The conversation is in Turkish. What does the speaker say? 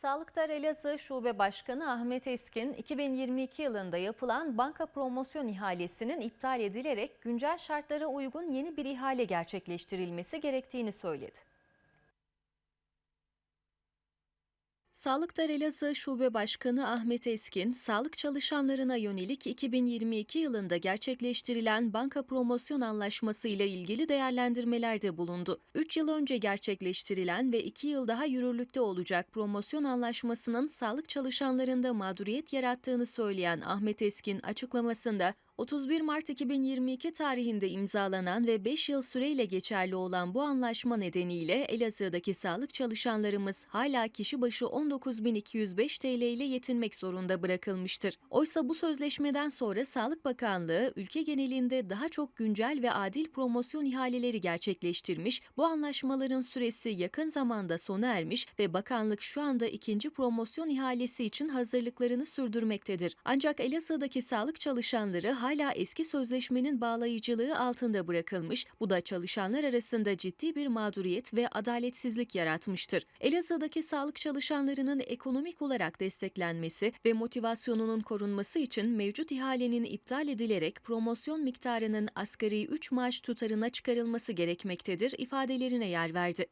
Sağlıktar Elazığ Şube Başkanı Ahmet Eskin, 2022 yılında yapılan banka promosyon ihalesinin iptal edilerek güncel şartlara uygun yeni bir ihale gerçekleştirilmesi gerektiğini söyledi. Sağlıktar Elazığ Şube Başkanı Ahmet Eskin, sağlık çalışanlarına yönelik 2022 yılında gerçekleştirilen banka promosyon anlaşması ile ilgili değerlendirmelerde bulundu. 3 yıl önce gerçekleştirilen ve 2 yıl daha yürürlükte olacak promosyon anlaşmasının sağlık çalışanlarında mağduriyet yarattığını söyleyen Ahmet Eskin açıklamasında 31 Mart 2022 tarihinde imzalanan ve 5 yıl süreyle geçerli olan bu anlaşma nedeniyle Elazığ'daki sağlık çalışanlarımız hala kişi başı 19.205 TL ile yetinmek zorunda bırakılmıştır. Oysa bu sözleşmeden sonra Sağlık Bakanlığı ülke genelinde daha çok güncel ve adil promosyon ihaleleri gerçekleştirmiş, bu anlaşmaların süresi yakın zamanda sona ermiş ve bakanlık şu anda ikinci promosyon ihalesi için hazırlıklarını sürdürmektedir. Ancak Elazığ'daki sağlık çalışanları hala eski sözleşmenin bağlayıcılığı altında bırakılmış, bu da çalışanlar arasında ciddi bir mağduriyet ve adaletsizlik yaratmıştır. Elazığ'daki sağlık çalışanlarının ekonomik olarak desteklenmesi ve motivasyonunun korunması için mevcut ihalenin iptal edilerek promosyon miktarının asgari 3 maaş tutarına çıkarılması gerekmektedir ifadelerine yer verdi.